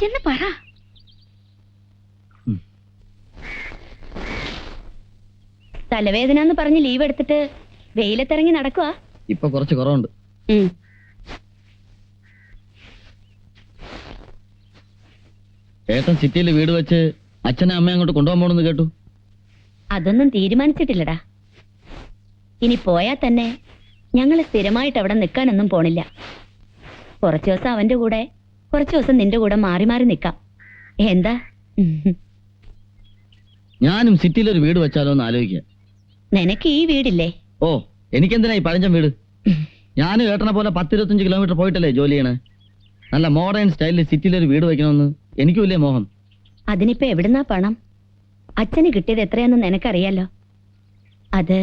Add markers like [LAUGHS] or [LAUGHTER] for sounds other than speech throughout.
ചെന്ന് പറ. തലവേദന എന്ന് പറഞ്ഞ് ലീവ് എടുത്തിട്ട് വെയിലത്തിറങ്ങി നടക്കുക ഇപ്പൊ കുറച്ച് കുറവുണ്ട്. ഏട്ടൻ സിറ്റിയിൽ വീട് വെച്ച് അച്ഛനെ അമ്മയെ അങ്ങോട്ട് കൊണ്ടുപോകാൻ പോണെന്ന് കേട്ടു. അതൊന്നും തീരുമാനിച്ചിട്ടില്ലടാ. ഇനി പോയാൽ തന്നെ ഞങ്ങൾ സ്ഥിരമായിട്ട് അവിടെ നിൽക്കാനൊന്നും പോണില്ല. കുറച്ചു ദിവസം അവന്റെ കൂടെ കുറച്ചു ദിവസം നിന്റെ കൂടെ മാറി മാറി നിൽക്കാം എന്താ? ഞാനും സിറ്റിയിൽ ഒരു വീട് വെച്ചാലോ എന്ന് ആലോചിക്കാം. നിനക്ക് ഈ വീടില്ലേ? ഓ എനിക്കെന്തിനാ ഈ പഴഞ്ചൻ വീട്? ഞാനും ഏട്ടനെ പോലെ പത്തിരുപത്തഞ്ച് കിലോമീറ്റർ പോയിട്ടല്ലേ ജോലി ചെയ്യണേ? നല്ല മോഡേൺ സ്റ്റൈലിൽ സിറ്റിയിൽ ഒരു വീട് വെക്കണമെന്ന് എനിക്കും ഇല്ലേ മോഹം. അതിനിപ്പോ എവിടുന്നാ പണം? അച്ഛന് കിട്ടിയത് എത്രയാണെന്ന് നിനക്കറിയാലോ? അത്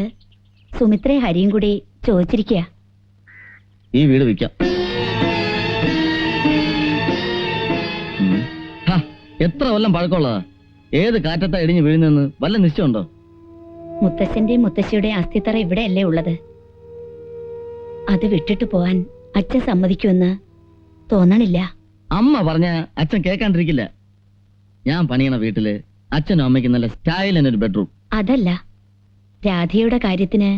സുമിത്രയും ഹരിയും കൂടി ചോദിച്ചിരിക്കുക ഈ വീട് വിൽക്കാം. എത്ര കൊല്ലം പഴക്കമുള്ളതാ? ഏത് കാറ്റത്താ ഇടിഞ്ഞു വീഴുന്നെന്ന് വല്ല നിശ്ചയമുണ്ടോ? മുത്തശ്ശന്റെയും മുത്തശ്ശിയുടെയും അസ്ഥിത്തറ ഇവിടെയല്ലേ ഉള്ളത്. അത് വിട്ടിട്ട് പോവാൻ അച്ഛൻ സമ്മതിക്കുമെന്ന് തോന്നണില്ല. അമ്മ പറഞ്ഞ അച്ഛൻ കേൾക്കാണ്ടിരിക്കില്ല. ഞാൻ പണിയണ വീട്ടിൽ അച്ഛനും അമ്മയ്ക്ക് നല്ല സ്റ്റൈൽ ഒരു ബെഡ്റൂം അതല്ല രാധയുടെ കാര്യത്തിന്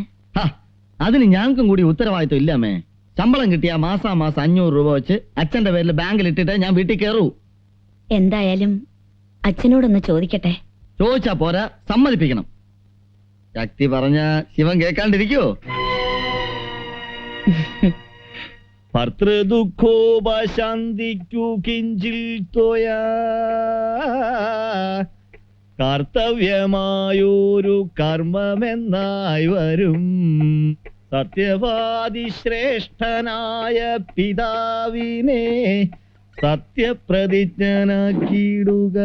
അതിന് ഞങ്ങൾക്കും കൂടി ഉത്തരവാദിത്വം ഇല്ല അമ്മേ. ശമ്പളം കിട്ടിയ മാസാ മാസം അഞ്ഞൂറ് രൂപ വെച്ച് അച്ഛന്റെ പേരിൽ ബാങ്കിൽ ഇട്ടിട്ട് ഞാൻ വീട്ടിൽ കയറൂ എന്തായാലും അച്ഛനോടൊന്ന് ചോദിക്കട്ടെ? ചോദിച്ചാ പോരാ സമ്മതിപ്പിക്കണം. ശക്തി പറഞ്ഞ ശിവൻ കേൾക്കാണ്ടിരിക്കോ. [LAUGHS] ഭർത്തൃദുഃഖോപശാന്തിക്കു കിഞ്ചിൽ തോയാ. കർത്തവ്യമായൊരു കർമ്മമെന്നായി വരും. സത്യവാദി ശ്രേഷ്ഠനായ പിതാവിനെ സത്യപ്രതിജ്ഞനാക്കിയിടുക.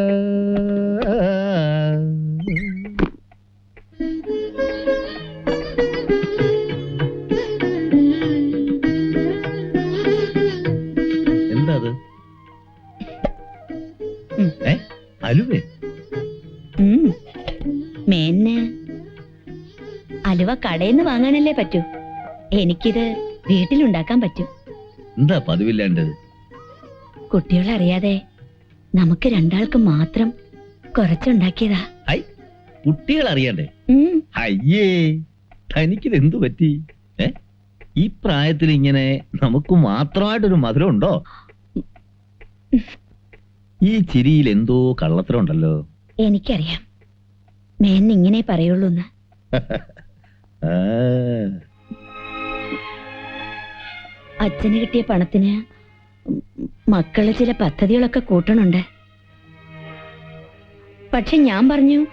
എന്താ അത്. ഏ? അലുവേ? ഉം. മേന്ന്. അലുവ കടയിൽ നിന്ന് വാങ്ങാനല്ലേ പറ്റൂ? എനിക്കിത് വീട്ടിലുണ്ടാക്കാൻ പറ്റും. എന്താ പതിവില്ലാണ്ട് കുട്ടികളറിയാതെ നമുക്ക് രണ്ടാൾക്ക് മാത്രം കുറച്ചുണ്ടാക്കിയതാ. കുട്ടികൾ അറിയണ്ടേ അയ്യേ തനിക്കിത് എന്തു പറ്റി? ഈ പ്രായത്തിൽ ഇങ്ങനെ നമുക്ക് മാത്രമായിട്ടൊരു മധുരം ഉണ്ടോ ഈ ചിരിയിൽ എന്തോ കള്ളത്തരം ഉണ്ടല്ലോ എനിക്കറിയാം മേന്ന് ഇങ്ങനെ അച്ഛന് കിട്ടിയ പണത്തിന് മക്കൾ ചില പദ്ധതികളൊക്കെ കൂട്ടണുണ്ട്. പക്ഷെ ഞാൻ പറഞ്ഞു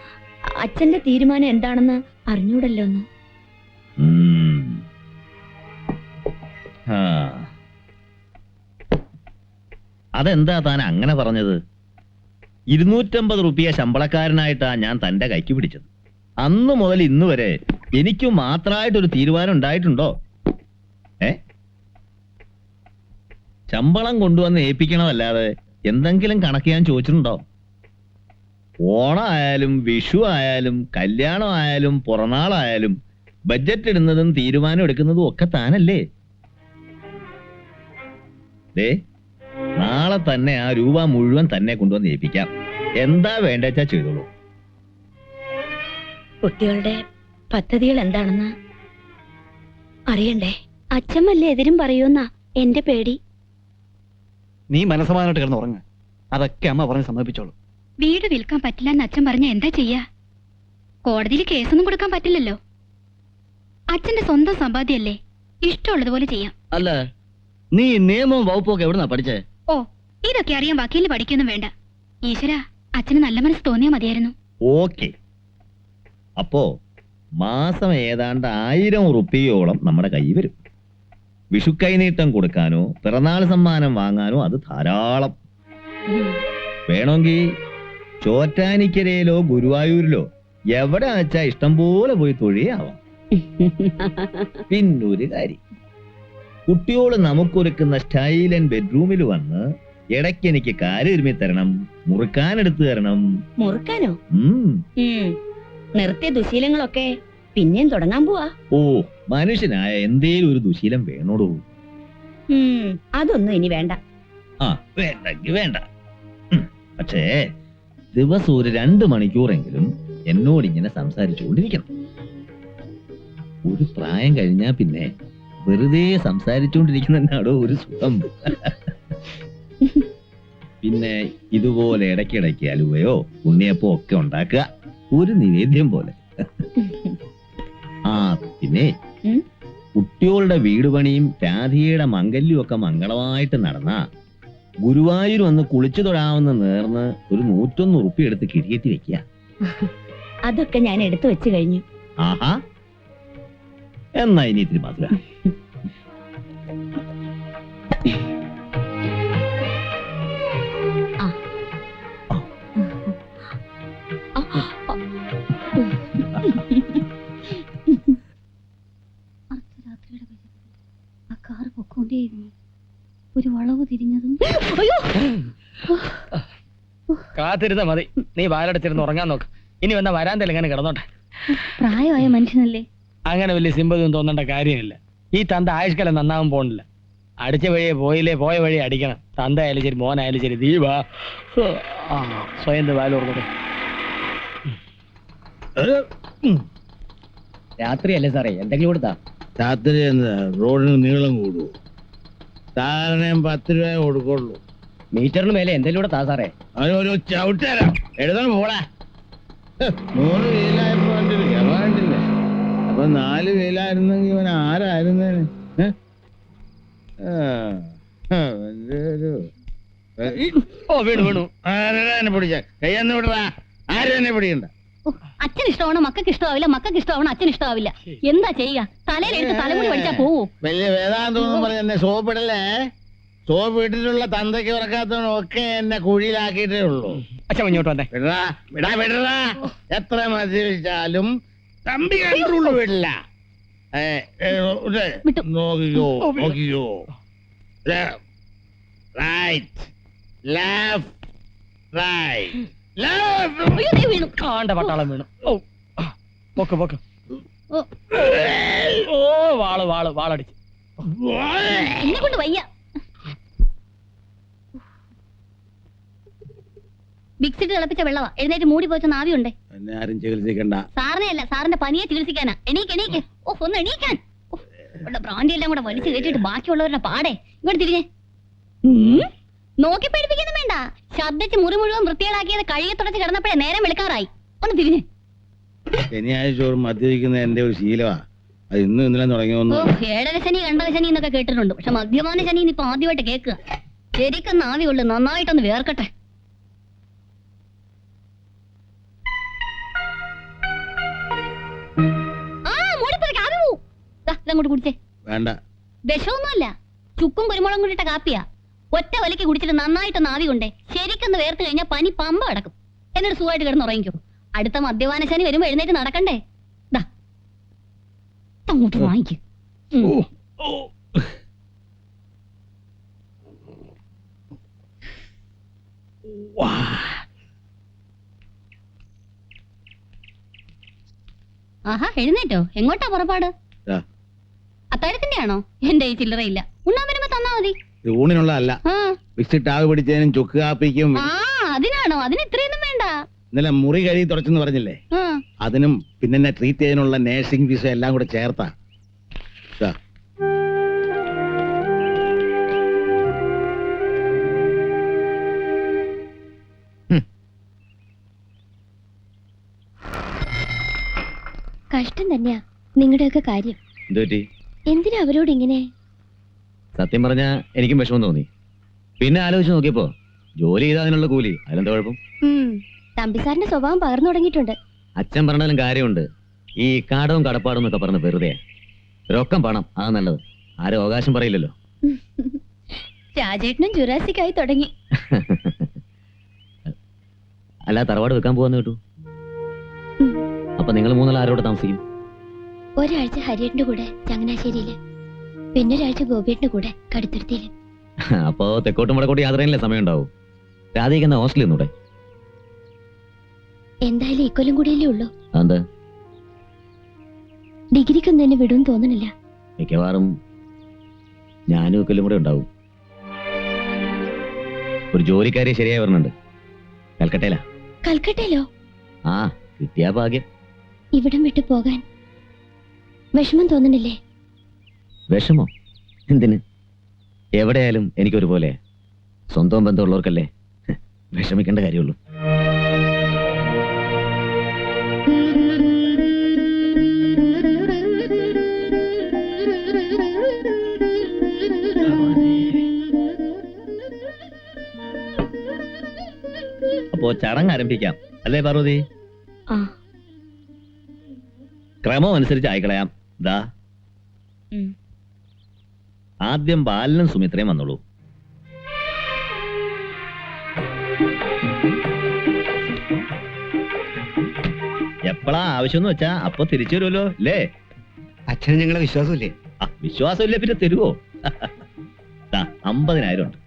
അച്ഛന്റെ തീരുമാനം എന്താണെന്ന് അറിഞ്ഞൂടല്ലോ എന്ന് അതെന്താ താൻ അങ്ങനെ പറഞ്ഞത്? ഇരുന്നൂറ്റമ്പത് റുപ്യ ശമ്പളക്കാരനായിട്ടാ ഞാൻ തന്റെ കൈക്ക് പിടിച്ചത്. അന്ന് മുതൽ ഇന്ന് വരെ എനിക്ക് മാത്രമായിട്ടൊരു തീരുമാനം ഉണ്ടായിട്ടുണ്ടോ? ഏ? ശമ്പളം കൊണ്ടുവന്ന് ഏൽപ്പിക്കണമല്ലാതെ എന്തെങ്കിലും കണക്ക് ഞാൻ ചോദിച്ചിട്ടുണ്ടോ? ഓണമായാലും വിഷു ആയാലും കല്യാണം ആയാലും ബജറ്റ് ബഡ്ജറ്റ് ഇടുന്നതും തീരുമാനം എടുക്കുന്നതും ഒക്കെ താനല്ലേ? ദേ നാളെ തന്നെ ആ രൂപ മുഴുവൻ തന്നെ കൊണ്ടുവന്ന് ഏൽപ്പിക്കാം. എന്താ വേണ്ടച്ചാ ചെയ്തോളൂ. കുട്ടികളുടെ പദ്ധതികൾ എന്താണെന്ന് അറിയണ്ടേ? അച്ഛൻ എതിരും പറയൂന്നാ എന്റെ പേടി. നീ മനസ്സമാനായിട്ട് കിടന്ന് ഉറങ്ങ. അതൊക്കെ അമ്മ പറഞ്ഞ് സമ്മതിപ്പിച്ചോളൂ. വീട് വിൽക്കാൻ പറ്റില്ല എന്ന് അച്ഛൻ പറഞ്ഞ എന്താ ചെയ്യാ? കോടതിയിൽ കേസൊന്നും കൊടുക്കാൻ പറ്റില്ലല്ലോ. അച്ഛന്റെ സ്വന്തം സമ്പാദ്യല്ലേ ഇഷ്ടമുള്ളതുപോലെ ചെയ്യാം. അല്ല നീ നിയമവും വകുപ്പും ഒക്കെ എവിടുന്നാ പഠിച്ചേ? ഓ ഇതൊക്കെ അറിയാൻ വക്കീലിന് പഠിക്കൊന്നും വേണ്ട. ഈശ്വര അച്ഛന് നല്ല മനസ്സ് തോന്നിയാ മതിയായിരുന്നു. ഓക്കെ. അപ്പോ മാസം ഏതാണ്ട് ആയിരം റുപ്പിയോളം നമ്മുടെ കൈ വരും. വിഷു കൈനീട്ടം കൊടുക്കാനോ പിറന്നാൾ സമ്മാനം വാങ്ങാനോ അത് ധാരാളം. വേണമെങ്കിൽ ചോറ്റാനിക്കരയിലോ ഗുരുവായൂരിലോ എവിടെ വെച്ചാ ഇഷ്ടം പോലെ പോയി തൊഴിയാവാം. പിന്നൊരു കാര്യം. കുട്ടിയോട് നമുക്കൊരുക്കുന്ന സ്റ്റൈലൻ ബെഡ്റൂമിൽ വന്ന് ഇടയ്ക്ക് എനിക്ക് കാലൊരുമി തരണം മുറുക്കാനെടുത്തു തരണം. മുറുക്കാനോ. നിർത്തിയ ദുശീലങ്ങളൊക്കെ പിന്നെയും തുടങ്ങാൻ പോവാ. ഓ മനുഷ്യനായ എന്തേലും ഒരു ദുശീലം വേണോടോ. അതൊന്നും ഇനി വേണ്ട. ആ വേണ്ടെങ്കി വേണ്ട. പക്ഷേ ദിവസം ഒരു രണ്ട് മണിക്കൂറെങ്കിലും എന്നോട് ഇങ്ങനെ സംസാരിച്ചുകൊണ്ടിരിക്കണം. ഒരു പ്രായം കഴിഞ്ഞാ പിന്നെ വെറുതെ സംസാരിച്ചുകൊണ്ടിരിക്കുന്നതിനാടോ ഒരു സുഖം? പിന്നെ ഇതുപോലെ ഇടയ്ക്കിടയ്ക്ക് അലുവയോ ഉണ്ണിയപ്പോ ഒക്കെ ഉണ്ടാക്കുക. ഒരു നിവേദ്യം പോലെ. ആ പിന്നെ? കുട്ടികളുടെ വീട് പണിയും രാധികയുടെ മംഗല്യം ഒക്കെ മംഗളമായിട്ട് നടന്ന ഗുരുവായൂർ വന്ന് കുളിച്ചു തൊഴാവുന്ന നേർന്ന് ഒരു നൂറ്റൊന്ന് ഉറുപ്പി എടുത്ത് കിഴിയേറ്റി വെക്കുക [LAUGHS] അതൊക്കെ ഞാൻ എടുത്തു വെച്ചു കഴിഞ്ഞു. ആഹാ. എന്നാ ഇനി ഇത്തിരി മധുര. [LAUGHS] കാത്തിരുന്ന മതി. നീ വാലടച്ചിരുന്ന് ഉറങ്ങാൻ നോക്ക്. ഇനി വന്ന വരാന്തല്ല ഇങ്ങനെ കിടന്നോട്ടെ. പ്രായമായ മനുഷ്യനല്ലേ? അങ്ങനെ വലിയ സിമ്പതിയും തോന്നേണ്ട കാര്യമില്ല. ഈ തന്ത ആയുഷ്കാലം നന്നാവും പോണില്ല. അടിച്ച വഴിയെ പോയില്ലേ പോയ വഴി അടിക്കണം. തന്ത ആയാലും ശരി മോനായാലും ശരി ദീപ. ആ സ്വയം വാൽ രാത്രിയല്ലേ സാറേ? എന്തെങ്കിലും കൊടുത്താ? രാത്രി എന്താ റോഡിന് നീളം കൂടു സാറിന് പത്ത് രൂപ കൊടുക്കുള്ളൂ. മീറ്ററിന് മേലെ എന്തെങ്കിലും കൂടെ താ സാറേ. അവന് ഒരു ചവിട്ടരാം എഴുതണം പോടാ. നൂറ് അവൻ കണ്ടില്ലേ അപ്പൊ നാല് വീലായിരുന്നെങ്കിൽ ഇവൻ ആരായിരുന്നേന്? ഹ്? ആ, ആ, അവന്റെ ഒരു ഏ, ഈ, ഓ വീണു വീണു. ആരെടാ എന്നെ പിടിച്ച? കയ്യെന്ന് വിടറാ ആരും എന്നെ പിടിക്കണ്ട. അച്ഛൻ ഇഷ്ടമാണോ മക്കൾക്ക് ഇഷ്ടമാവില്ല മക്കൾക്ക് ഇഷ്ടമാവണോ അച്ഛൻ ഇഷ്ടമാവില്ല എന്താ ചെയ്യുക തലയിലെടുത്ത് തലമുടി പഠിച്ചാ പോവൂ? വലിയ വേദാന്തം പറഞ്ഞ എന്നെ സോപ്പിടല്ലേ സോപ്പ് ഇട്ടിട്ടുള്ള തന്തയ്ക്ക് ഉറക്കാത്തവനൊക്കെ എന്നെ കുഴിയിലാക്കിയിട്ടേ ഉള്ളൂ. അച്ഛൻ മുന്നോട്ട് വന്നേ. വിടാ വിടാ വിടറാ. എത്ര മദ്യപിച്ചാലും തമ്പി കണ്ടുള്ളൂ വിടില്ല ഏ, ഏ, ഇത് വിട്ടു. നോക്കിക്കോ നോക്കിക്കോ. റൈറ്റ് ലെഫ്റ്റ് റൈറ്റ് വീണു. പട്ടാളം വീണു. ഓ. ആ, പൊക്ക് പൊക്ക്. ഓ, ഓ വാൾ വാൾ വാളടിച്ച്. എന്നെ കൊണ്ട് വയ്യ. മിക്സിട്ട് തിളപ്പിച്ച വെള്ളവാ. എഴുന്നേറ്റ് മൂടി പോച്ച നാവിയുണ്ടേ എന്നെ ആരും ചികിത്സിക്കണ്ട. സാറിനെ അല്ല സാറിന്റെ പനിയെ ചികിത്സിക്കാനാ. എണീക്ക് എണീക്ക്. ഓ ഒന്ന് എണീക്കാൻ. ഇവിടെ ബ്രാൻഡി എല്ലാം കൂടെ വലിച്ചു കയറ്റിട്ട് ബാക്കിയുള്ളവരുടെ പാടെ. ഇങ്ങോട്ട് തിരിഞ്ഞേ. ഉം. നോക്കി പഠിപ്പിക്കുന്നു വേണ്ട. ശബ്ദിച്ച് മുറി മുഴുവൻ വൃത്തികേടാക്കിയത് കഴുകി തുടച്ച് കിടന്നപ്പോഴേ നേരം വെളുക്കാറായി. ഒന്ന് തിരിഞ്ഞ്. ശനിയാഴ്ച ചോറും മദ്യപിക്കുന്ന എന്റെ ഒരു ശീലമാ. അത് ഇന്നും ഇന്നലെ തുടങ്ങിയൊന്നും. ഏഴര ശനി രണ്ടര ശനി എന്നൊക്കെ കേട്ടിട്ടുണ്ട്. പക്ഷെ മദ്യപാന ശനി ഇപ്പൊ ആദ്യമായിട്ട് കേൾക്കുക. ശരിക്കും ഉള്ളു. നന്നായിട്ടൊന്ന് വേർക്കട്ടെ. വേണ്ട. വിഷമൊന്നുമല്ല. ചുക്കും കുരുമുളകും കൂടിയിട്ട കാപ്പിയാ. ഒറ്റ വലിക്ക് കുടിച്ചിട്ട് നന്നായിട്ട് നാവി കൊണ്ടേ ശരിക്കൊന്ന് വേർത്ത് കഴിഞ്ഞാൽ പനി പമ്പ അടക്കും എന്നിട്ട് സുഖമായിട്ട് കിടന്ന് ഉറങ്ങിക്കോ അടുത്ത മദ്യപാന ശനി വരുമ്പോ എഴുന്നേറ്റ് നടക്കണ്ടേ? ദാ. അങ്ങോട്ട് വാങ്ങിക്കും. ആഹാ എഴുന്നേറ്റോ? എങ്ങോട്ടാ പുറപ്പാട്. അത്താഴത്തിന്റെ ആണോ എന്റെ ഈ ചില്ലറയില്ല. ഇത് ആ. മിക്സിട്ട് ആവ് പിടിച്ചതിനും ചുക്ക് കാപ്പിക്കും ആ അതിനാണോ? അതിന് ഇത്രയൊന്നും വേണ്ട. ഇന്നലെ മുറി കഴുകി തുടച്ചെന്ന് പറഞ്ഞില്ലേ? ആ. അതിനും പിന്നെ എന്നെ ട്രീറ്റ് ചെയ്യാനുള്ള നേഴ്സിംഗ് ഫീസ് എല്ലാം കൂടെ ചേർത്താ. കഷ്ടം തന്നെയാ നിങ്ങളുടെയൊക്കെ കാര്യം. എന്ത് പറ്റി എന്തിനാ അവരോട് ഇങ്ങനെ? സത്യം പറഞ്ഞാ എനിക്കും വിഷമം തോന്നി. പിന്നെ ആലോചിച്ച് നോക്കിയപ്പോ ജോലി ചെയ്താൽ അതിനുള്ള കൂലി. അതിലെന്താ കുഴപ്പം? തമ്പിസാറിന്റെ സ്വഭാവം പകർന്നു തുടങ്ങിയിട്ടുണ്ട്. അച്ഛൻ പറഞ്ഞാലും കാര്യമുണ്ട്. ഈ കാടവും കടപ്പാടും എന്നൊക്കെ പറഞ്ഞ വെറുതെ. രൊക്കം പണം അതാ നല്ലത്. ആരും അവകാശം പറയില്ലല്ലോ. [LAUGHS] രാജേട്ടനും ജുറാസിക്കായി തുടങ്ങി. [LAUGHS] അല്ല തറവാട് വെക്കാൻ പോവാന്ന് കേട്ടു. അപ്പൊ നിങ്ങൾ മൂന്നാൾ ആരോട് താമസിക്കും? ഒരാഴ്ച ഹരിയേട്ടന്റെ കൂടെ ചങ്ങനാശ്ശേരിയിൽ. പിന്നെ ഒരാഴ്ച ഗോപിയേട്ടന്റെ കൂടെ കടുത്തുരുത്തിയിൽ [LAUGHS] അപ്പോ തെക്കോട്ടും വടക്കോട്ട് യാത്ര ചെയ്യാനല്ലേ സമയം ഉണ്ടാവും രാധിക എന്നാ ഹോസ്റ്റലിൽ നിന്നൂടെ എന്തായാലും ഇക്കൊല്ലം കൂടിയല്ലേ ഉള്ളൂ. ഡിഗ്രിക്കൊന്നും എന്നെ വിടും തോന്നണില്ല. മിക്കവാറും ഞാനും ഇക്കൊല്ലം കൂടെ ഉണ്ടാവും. ഒരു ജോലിക്കാരി ശരിയായി വരുന്നുണ്ട് കൽക്കട്ടയിലാ. കൽക്കട്ടയിലോ? ആ കിട്ടിയാ ഭാഗ്യം. ഇവിടം വിട്ടു പോകാൻ വിഷമം തോന്നണില്ലേ? വിഷമോ? എന്തിന്? എവിടെയായാലും എനിക്കൊരുപോലെ സ്വന്തം ബന്ധമുള്ളവർക്കല്ലേ വിഷമിക്കേണ്ട കാര്യമുള്ളൂ. അപ്പോ ചടങ്ങ് ആരംഭിക്കാം. അല്ലേ പാർവതി? ക്രമം അനുസരിച്ച് ആയിക്കളയാം. ദാ. ആദ്യം ബാലനും സുമിത്രയും വന്നോളൂ. എപ്പോഴാ ആവശ്യം വെച്ചാ അപ്പൊ തിരിച്ചു വരുമല്ലോ അല്ലേ? അച്ഛന് ഞങ്ങളെ വിശ്വാസമില്ലേ? ആ വിശ്വാസമില്ല പിന്നെ തരുവോ? അമ്പതിനായിരം ഉണ്ട്.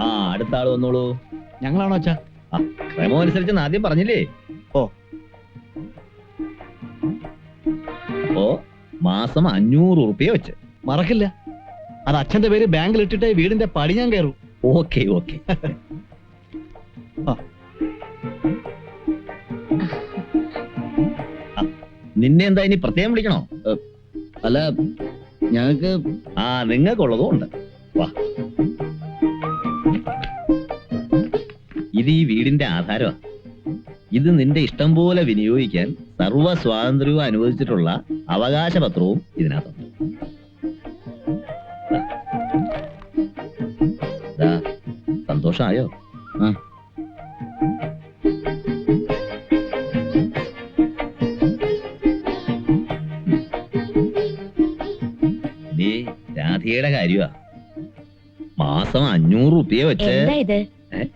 ആ അടുത്ത ആൾ വന്നോളൂ. ഞങ്ങളാണോ അച്ഛാ? ആ ക്രമം അനുസരിച്ച് ആദ്യം പറഞ്ഞില്ലേ? ഓ. ഓ മാസം അഞ്ഞൂറ് ഉറുപ്പിയ വെച്ച്. മറക്കില്ല. അത് അച്ഛന്റെ പേര് ബാങ്കിൽ ഇട്ടിട്ടേ വീടിന്റെ പടി ഞാൻ കയറും. Okay okay. നിന്നെ എന്താ ഇനി പ്രത്യേകം വിളിക്കണോ? അല്ല ഞങ്ങൾക്ക് ആ നിങ്ങൾക്കുള്ളതും ഉണ്ട്. വാ. ഇത് ഈ വീടിന്റെ ആധാരമാ. ഇത് നിന്റെ ഇഷ്ടം പോലെ വിനിയോഗിക്കാൻ സർവ സ്വാതന്ത്ര്യവും അനുവദിച്ചിട്ടുള്ള അവകാശപത്രവും ഇതിനകത്തുണ്ട്. ദാ, സന്തോഷമായോ ആ. നീ രാധികയുടെ കാര്യമാ മാസം അഞ്ഞൂറ് റുപ്യ വെച്ച്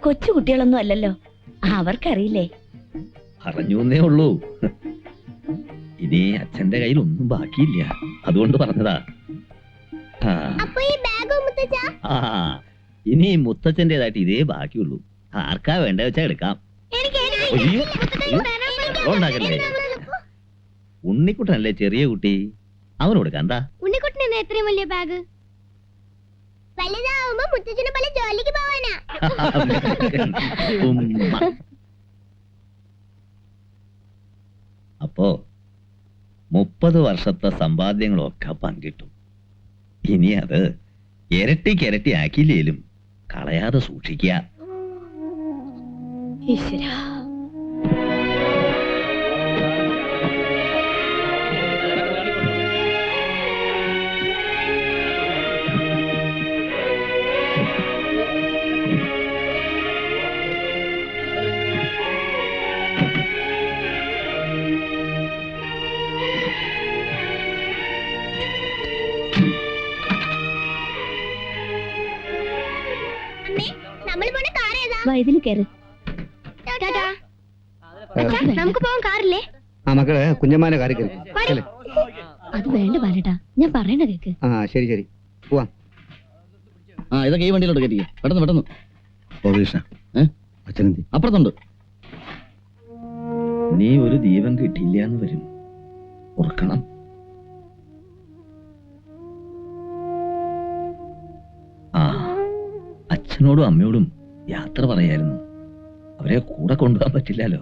കൊച്ചു കുട്ടികളൊന്നും അല്ലല്ലോ. അവർക്കറിയില്ലേ? പറഞ്ഞേ ഉള്ളൂ. ഇനി അച്ഛന്റെ കയ്യിൽ ഒന്നും ബാക്കിയില്ല. അതുകൊണ്ട് പറഞ്ഞതാ. ആ, ആ, ഇനി മുത്തച്ഛന്റെതായിട്ട് ഇതേ ബാക്കിയുള്ളൂ. ആർക്കാ വേണ്ട വെച്ചാ എടുക്കാം. അയ്യോ, അയ്യോ, ബഹളം ഉണ്ടാക്കല്ലേ ഉണ്ണിക്കുട്ടനല്ലേ ചെറിയ കുട്ടി? അവന് കൊടുക്കാം എന്താ ഉണ്ണിക്കുട്ടൻ എത്രയും വലിയ ബാഗ്? വലുതാവുമ്പോ മുത്തച്ഛനെ പോലെ ജോലിക്ക് പോവാനാ. [LAUGHS] ഉമ്മ. അപ്പോ മുപ്പത് വർഷത്തെ സമ്പാദ്യങ്ങളൊക്കെ പങ്കിട്ടു. ഇനി അത് ഇരട്ടി ഇരട്ടി ആക്കിയില്ലേലും കളയാതെ സൂക്ഷിക്കുക. വാ ഇതിൽ കയറ് നമുക്ക് പോവാൻ കാറില്ലേ? ആ മക്കളെ കുഞ്ഞമ്മാനെ കാറി. കയറി അത് വേണ്ട ബാലട്ടാ ഞാൻ പറയണ കേക്ക്. ആ ശരി ശരി. പോവാ. ആ ഇതൊക്കെ ഈ വണ്ടിയിലോട്ട് കയറ്റിക്കുക പെട്ടെന്ന് പെട്ടെന്ന്. അച്ഛനെന്തി? അപ്പുറത്തുണ്ട്. നീ ഒരു ദീപം കിട്ടിയില്ല എന്ന് വരും. ഓർക്കണം അച്ഛനോടും അമ്മയോടും യാത്ര പറയായിരുന്നു. അവരെ കൂടെ കൊണ്ടുപോകാൻ പറ്റില്ലല്ലോ.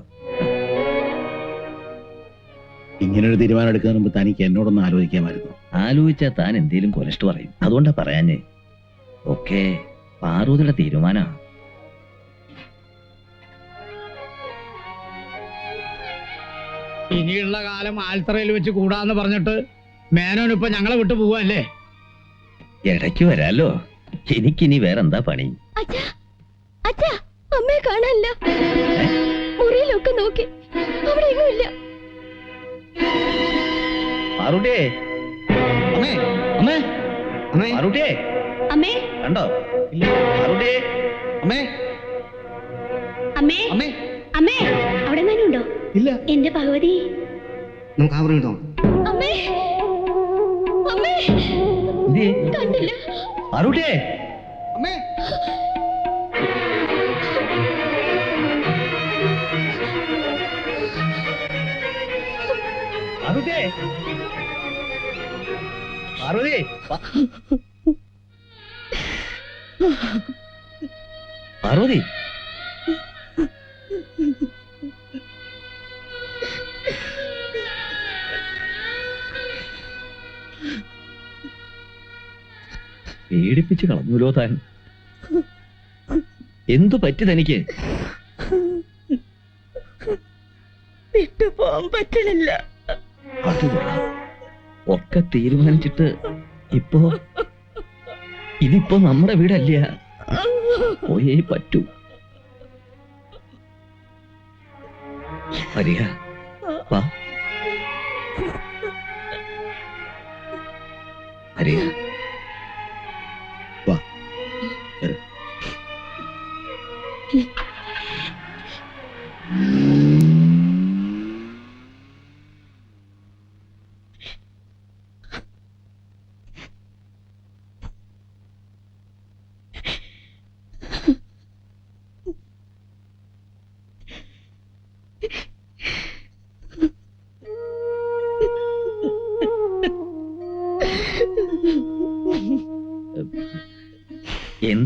ഇങ്ങനൊരു തീരുമാനം എടുക്കാൻ മുമ്പ് തനിക്ക് എന്നോടൊന്ന് ആലോചിക്കാമായിരുന്നു. ആലോചിച്ചാൽ താൻ എന്തേലും കൊലസ്റ്റ് പറയും. അതുകൊണ്ടാ പറയാഞ്ഞേ. ഒക്കെ പാർവതിയുടെ തീരുമാനാ. ഇനിയുള്ള കാലം ആൽത്തറയിൽ വെച്ച് കൂടാന്ന് പറഞ്ഞിട്ട് മേനോൻ ഇപ്പൊ ഞങ്ങളെ വിട്ടു പോവല്ലേ ഇടയ്ക്ക് വരാലോ. എനിക്കിനി വേറെന്താ പണി? അച്ഛാ അച്ഛാ അമ്മയെ കാണാനില്ല. മുറിയിലൊക്കെ നോക്കി. അവിടെ എങ്ങുമില്ല പാറുട്ടിയെ അമ്മേ അമ്മേ. അമ്മേ. പാറുട്ടിയെ അമ്മേ. കണ്ടോ? പാറുട്ടിയെ അമ്മേ. അമ്മേ. അമ്മേ. അമ്മേ അവിടെ തന്നെ ഉണ്ടോ? ഇല്ല. എന്റെ ഭഗവതി. നമുക്ക് ആ കിട്ടോ അമ്മേ. അമ്മേ. കണ്ടില്ല. പാറുട്ടിയെ അമ്മേ. പാർവതി പേടിപ്പിച്ച് കളഞ്ഞൂലോ താൻ? എന്തു പറ്റി തനിക്ക് വിട്ടുപോകാൻ പറ്റണില്ല. ഒക്കെ തീരുമാനിച്ചിട്ട് ഇപ്പോ ഇതിപ്പോ നമ്മുടെ വീടല്ല? പോയേ പറ്റൂ. ഹരിയ വാ. വരിക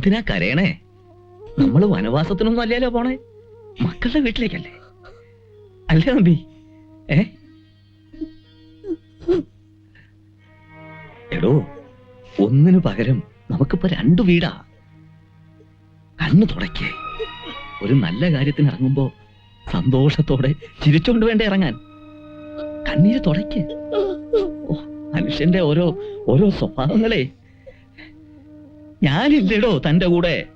എന്തിനാ കരയണേ? നമ്മൾ വനവാസത്തിനൊന്നും അല്ലല്ലോ പോണേ. മക്കളുടെ വീട്ടിലേക്കല്ലേ? അല്ലേ നമ്പി ഏ? എടോ ഒന്നിനു പകരം നമുക്കിപ്പോ രണ്ടു വീടാ. കണ്ണു തുടക്കേ ഒരു നല്ല കാര്യത്തിന് ഇറങ്ങുമ്പോ സന്തോഷത്തോടെ ചിരിച്ചുകൊണ്ട് വേണ്ട ഇറങ്ങാൻ. കണ്ണീര് തുടയ്ക്ക്. മനുഷ്യന്റെ ഓരോ ഓരോ സ്വഭാവങ്ങളെ. ഞാനില്ലടോ തന്റെ കൂടെ.